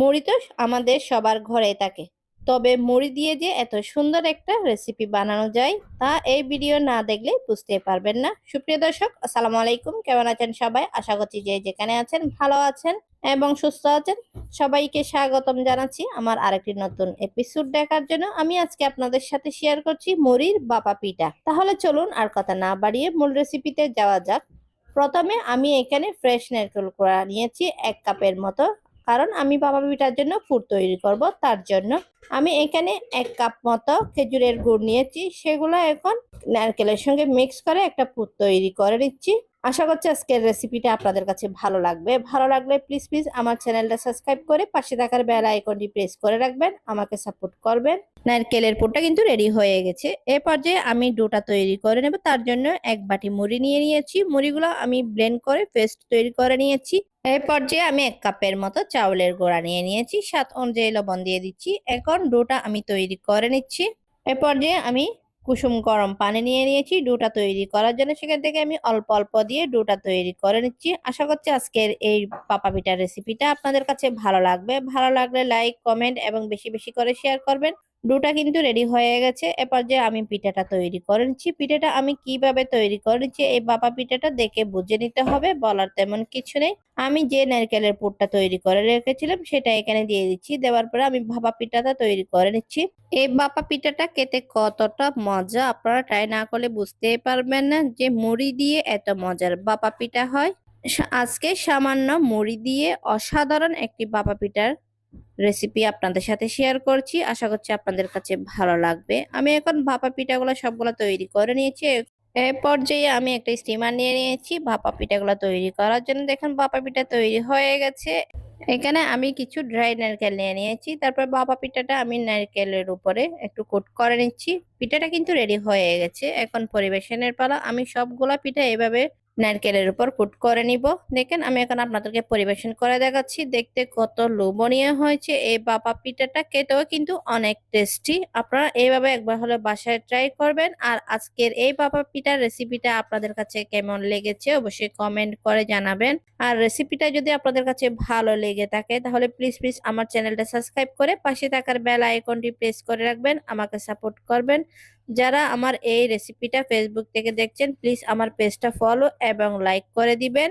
মুড়ি তো আমাদের সবার ঘরে থাকে। তবে মুড়ি দিয়ে যে এত সুন্দর একটা রেসিপি বানানো যায়, তা এই ভিডিও না দেখলে বুঝতে পারবেন না। সুপ্রিয় দর্শক, আসসালামু আলাইকুম। কেমন আছেন সবাই? আশা করছি যে যেখানে আছেন ভালো আছেন এবং সুস্থ আছেন। সবাইকে স্বাগতম জানাচ্ছি আমার আরেকটি নতুন এপিসোড দেখার জন্য। আমি আজকে আপনাদের সাথে শেয়ার করছি মুড়ির বাপা পিঠা। তাহলে চলুন আর কথা না বাড়িয়ে মূল রেসিপিতে যাওয়া যাক। প্রথমে আমি এখানে ফ্রেশ নারকেল করা নিয়েছি এক কাপের মতো। কারণ আমি বাবা পিঠার জন্য ফুড তৈরি করব, তার জন্য। আমি এখানে এক কাপ মতো খেজুরের গুড় নিয়েছি, সেগুলো এখন নারকেলের সঙ্গে মিক্স করে একটা পুর তৈরি করে নিচ্ছি। আশা করছি আজকের রেসিপিটা আপনাদের কাছে ভালো লাগবে। ভালো লাগলে প্লিজ প্লিজ আমার চ্যানেলটা সাবস্ক্রাইব করে পাশে থাকার বেল আইকনটি প্রেস করে রাখবেন, আমাকে সাপোর্ট করবেন। নারকেলের পুরটা কিন্তু রেডি হয়ে গেছে। এ পর্যায়ে আমি ডোটা তৈরি করে নেব। তার জন্য এক বাটি মুড়ি নিয়ে নিয়েছি। মুড়িগুলো আমি ব্লেন্ড করে পেস্ট তৈরি করে নিয়েছি। এই পর্যায়ে আমি এক কাপের মতো চাউলের গোড়া নিয়ে নিয়েছি। সাত অনুযায়ী লবণ দিয়ে দিচ্ছি। এখন ডোটা আমি তৈরি করে নিচ্ছি। এ পর্যায়ে আমি কুসুম গরম পানি নিয়ে নিয়েছি, ডোটা তৈরি করার জন্য সেখান থেকে আমি অল্প অল্প দিয়ে ডোটা তৈরি করে নিচ্ছি। আশা করছি আজকের এই পাপা পিঠার রেসিপিটা আপনাদের কাছে ভালো লাগবে। ভালো লাগলে লাইক কমেন্ট এবং বেশি বেশি করে শেয়ার করবেন। ডোটা কিন্তু রেডি হয়ে গেছে। এরপর যে আমি পিঠাটা তৈরি করে নিচ্ছি, পিঠাটা আমি কীভাবে তৈরি করে নিচ্ছি, এই বাপা পিঠাটা দেখে বুঝে নিতে হবে, বলার তেমন কিছু নেই। আমি যে নারকেলের পুরটা তৈরি করে রেখেছিলাম, সেটা এখানে দিয়ে দিচ্ছি। দেওয়ার পরে আমি ভাপা পিঠাটা তৈরি করে নিচ্ছি। এই বাপা পিঠাটা খেতে কতটা মজা, আপনারা ট্রাই না করলে বুঝতেই পারবেন না যে মুড়ি দিয়ে এত মজার বাপা পিঠা হয়। আজকে সামান্য মুড়ি দিয়ে অসাধারণ একটি বাপা পিঠার রেসিপি আপনাদের সাথে শেয়ার করছি। আশা করছি আপনাদের কাছে ভালো লাগবে। আমি এখন ভাপা পিঠাগুলো সবগুলো তৈরি করে নিয়েছি। এ পর্যায়ে আমি একটা স্টিমার নিয়ে নিয়েছি। ভাপা পিঠাগুলো তৈরি করার জন্য দেখেন ভাপা পিঠা তৈরি হয়ে গেছে। এখানে আমি কিছু ড্রাই নারকেল নিয়ে নিয়েছি। তারপর ভাপা পিঠাটা আমি নারকেলের উপরে একটু কোট করে নিচ্ছি। পিঠাটা কিন্তু রেডি হয়ে গেছে। এখন পরিবেশনের পালা। আমি সবগুলা পিঠা এভাবে নারকেলের উপর কুট করে নিব। দেখেন, আমি এখন আপনাদেরকে পরিবেশন করে দেখাচ্ছি। দেখতে কত লোভনীয় হয়েছে। এই বাপা পিঠাটা খেতেও কিন্তু অনেক টেস্টি আপনারা এইভাবে একবার হলে বাসায় ট্রাই করবেন। আর আজকের এই বাপা পিঠার রেসিপিটা আপনাদের কাছে কেমন লেগেছে অবশ্যই কমেন্ট করে জানাবেন। আর রেসিপিটা যদি আপনাদের কাছে ভালো লেগে থাকে, তাহলে প্লিজ প্লিজ আমার চ্যানেলটা সাবস্ক্রাইব করে পাশে থাকার বেল আইকনটি প্রেস করে রাখবেন, আমাকে সাপোর্ট করবেন। যারা আমার এই রেসিপিটা ফেসবুক থেকে দেখছেন প্লিজ আমার পেজটা ফলো এবং লাইক করে দিবেন।